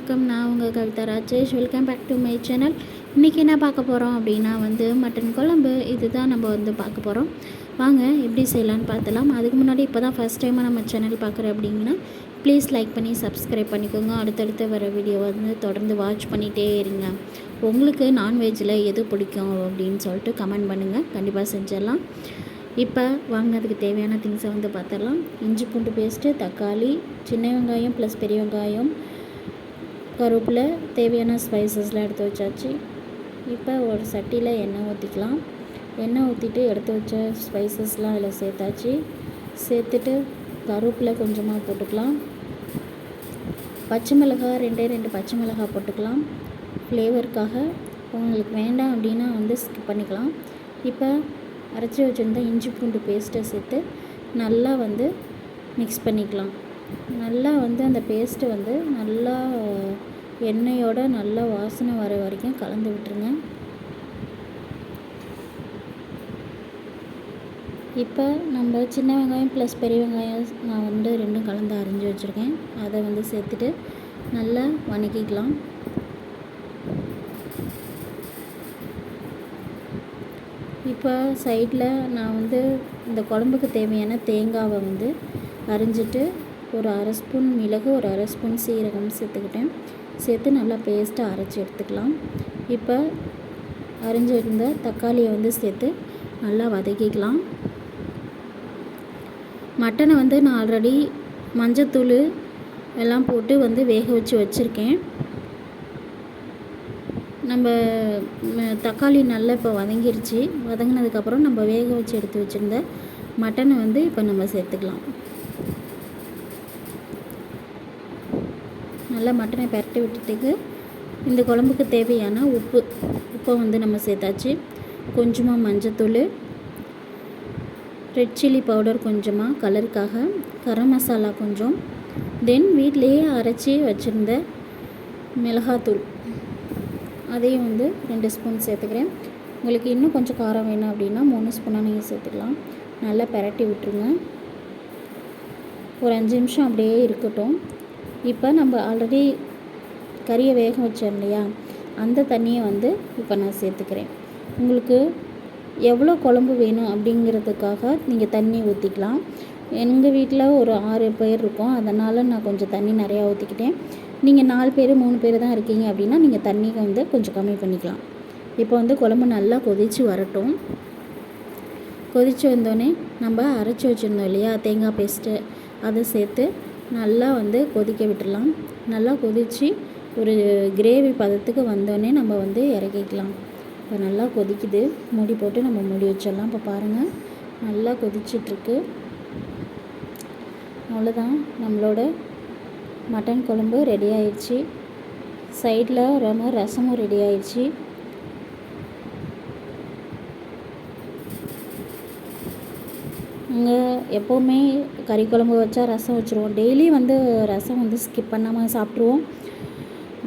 வணக்கம். நான் உங்கள் Kavitha Rajesh. Welcome back to my channel இன்றைக்கி என்ன பார்க்க போகிறோம் அப்படின்னா வந்து மட்டன் குழம்பு. இதுதான் நம்ம வந்து பார்க்க போகிறோம் வாங்க எப்படி செய்யலான்னு பார்த்தலாம். அதுக்கு முன்னாடி இப்போ தான் ஃபஸ்ட் டைமாக நம்ம சேனல் பார்க்குறோம் அப்படிங்கன்னா ப்ளீஸ் லைக் பண்ணி சப்ஸ்கிரைப் பண்ணிக்கோங்க. அடுத்தடுத்து வர வீடியோ வந்து தொடர்ந்து வாட்ச் பண்ணிகிட்டே இருங்க. உங்களுக்கு நான்வெஜ்ஜில் எது பிடிக்கும் அப்படின்னு சொல்லிட்டு கமெண்ட் பண்ணுங்கள் கண்டிப்பாக செஞ்சிடலாம். இப்போ வாங்கினதுக்கு தேவையான திங்ஸை வந்து பார்த்துடலாம். இஞ்சி பூண்டு பேஸ்ட்டு தக்காளி சின்ன வெங்காயம் ப்ளஸ் பெரிய வெங்காயம் கருப்பில் தேவையான ஸ்பைசஸ்லாம் எடுத்து வச்சாச்சு. இப்போ ஒரு சட்டியில் எண்ணெய் ஊற்றிக்கலாம் எண்ணெய் ஊற்றிட்டு எடுத்து வச்ச ஸ்பைசஸ்லாம் அதில் சேர்த்தாச்சு. சேர்த்துட்டு கருவேப்பில் கொஞ்சமாக போட்டுக்கலாம். பச்சை மிளகாய் ரெண்டே ரெண்டு பச்சை மிளகாய் போட்டுக்கலாம். ஃப்ளேவருக்காக உங்களுக்கு வேண்டாம் அப்படின்னா வந்து ஸ்கிப் பண்ணிக்கலாம். இப்போ அரைச்சி வச்சுருந்த இஞ்சி பூண்டு பேஸ்ட்டை சேர்த்து நல்லா வந்து மிக்ஸ் பண்ணிக்கலாம். நல்லா வந்து அந்த பேஸ்ட்டு வந்து நல்லா எண்ணெயோட நல்லா வாசனை வர வரைக்கும் கலந்து விட்டுருங்க. இப்போ நம்ம சின்ன வெங்காயம் ப்ளஸ் பெரிய வெங்காயம் நான் வந்து ரெண்டும் கலந்து அரிஞ்சு வச்சுருக்கேன். அதை வந்து சேர்த்துட்டு நல்லா வணக்கிக்கலாம். இப்போ சைடில் நான் வந்து இந்த குழம்புக்கு தேவையான தேங்காவை வந்து அரிஞ்சிட்டு ஒரு அரை ஸ்பூன் மிளகு ஒரு அரை ஸ்பூன் சீரகம் சேர்த்துக்கிட்டேன். சேர்த்து நல்லா பேஸ்ட்டாக அரைச்சி எடுத்துக்கலாம். இப்போ அரைஞ்சிருந்த தக்காளியை வந்து சேர்த்து நல்லா வதக்கிக்கலாம். மட்டனை வந்து நான் ஆல்ரெடி மஞ்சத்தூள் எல்லாம் போட்டு வந்து வேக வச்சு வச்சுருக்கேன். நம்ம தக்காளி நல்லா இப்போ வதங்கிருச்சு. வதங்கினதுக்கப்புறம் நம்ம வேக வச்சு எடுத்து வச்சுருந்த மட்டனை வந்து இப்போ நம்ம சேர்த்துக்கலாம். நல்லா மட்டனை பரட்டி விட்டுட்டுக்கு இந்த குழம்புக்கு தேவையான உப்பு. உப்பை வந்து நம்ம சேர்த்தாச்சு. கொஞ்சமாக மஞ்சத்தூள் ரெட் சில்லி பவுடர் கொஞ்சமாக கலருக்காக கரம் மசாலா கொஞ்சம் தென் வீட்டிலையே அரைச்சி வச்சுருந்த மிளகாத்தூள். அதையும் வந்து ரெண்டு ஸ்பூன் சேர்த்துக்கிறேன். உங்களுக்கு இன்னும் கொஞ்சம் காரம் வேணும் அப்படின்னா மூணு ஸ்பூனாக நீங்கள் சேர்த்துக்கலாம். நல்லா பரட்டி விட்டுருங்க. ஒரு அஞ்சு நிமிஷம் அப்படியே இருக்கட்டும். இப்போ நம்ம ஆல்ரெடி கறியை வேக வச்சோம் இல்லையா? அந்த தண்ணியை வந்து இப்போ நான் சேர்த்துக்கிறேன். உங்களுக்கு எவ்வளோ குழம்பு வேணும் அப்படிங்கிறதுக்காக நீங்கள் தண்ணி ஊற்றிக்கலாம் எங்கள் வீட்டில் ஒரு ஆறு பேர் இருக்கோம். அதனால் நான் கொஞ்சம் தண்ணி நிறையா ஊற்றிக்கிட்டேன் நீங்கள் நாலு பேர் மூணு பேர் தான் இருக்கீங்க அப்படின்னா நீங்கள் தண்ணி வந்து கொஞ்சம் கம்மி பண்ணிக்கலாம். இப்போ வந்து குழம்பு நல்லா கொதித்து வரட்டும். கொதித்து வந்தோடனே நம்ம அரைச்சி வச்சுருந்தோம் இல்லையா? தேங்காய் பேஸ்ட்டு அதை சேர்த்து நல்லா வந்து கொதிக்க விட்டுடலாம். நல்லா கொதித்து ஒரு கிரேவி பதத்துக்கு வந்தோடனே நம்ம வந்து இறக்கிக்கலாம். இப்போ நல்லா கொதிக்குது. மூடி போட்டு நம்ம மூடி வச்சிடலாம். இப்போ பாருங்கள் நல்லா கொதிச்சிட்ருக்கு. அவ்வளோதான். நம்மளோட மட்டன் குழம்பு ரெடி ஆயிடுச்சு. சைடில் ரொம்ப ரசமும் ரெடி ஆயிடுச்சு. இங்கே எப்போவுமே கறி குழம்பு வச்சா ரசம் வச்சுருவோம். டெய்லி வந்து ரசம் வந்து ஸ்கிப் பண்ணாமல் சாப்பிட்ருவோம்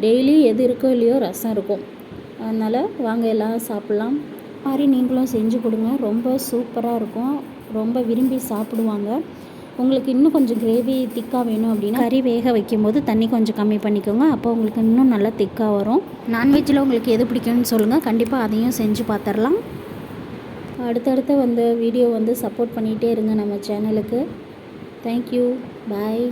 டெய்லி எது இருக்கோ இல்லையோ ரசம் இருக்கும். அதனால் வாங்க எல்லாம் சாப்பிட்லாம். மாதிரி நீங்களும் செஞ்சு கொடுங்க. ரொம்ப சூப்பராக இருக்கும். ரொம்ப விரும்பி சாப்பிடுவாங்க. உங்களுக்கு இன்னும் கொஞ்சம் கிரேவி திக்காக வேணும் அப்படின்னா கறி வேக வைக்கும்போது தண்ணி கொஞ்சம் கம்மி பண்ணிக்கோங்க. அப்போ உங்களுக்கு இன்னும் நல்லா திக்காக வரும். நான்வெஜ்ஜில் உங்களுக்கு எது பிடிக்கும்னு சொல்லுங்கள் கண்டிப்பாக அதையும் செஞ்சு பார்த்துடலாம் அடுத்தடுத்த வந்த வீடியோ வந்து சப்போர்ட் பண்ணிகிட்டே இருங்க நம்ம சேனலுக்கு தேங்க்யூ பாய்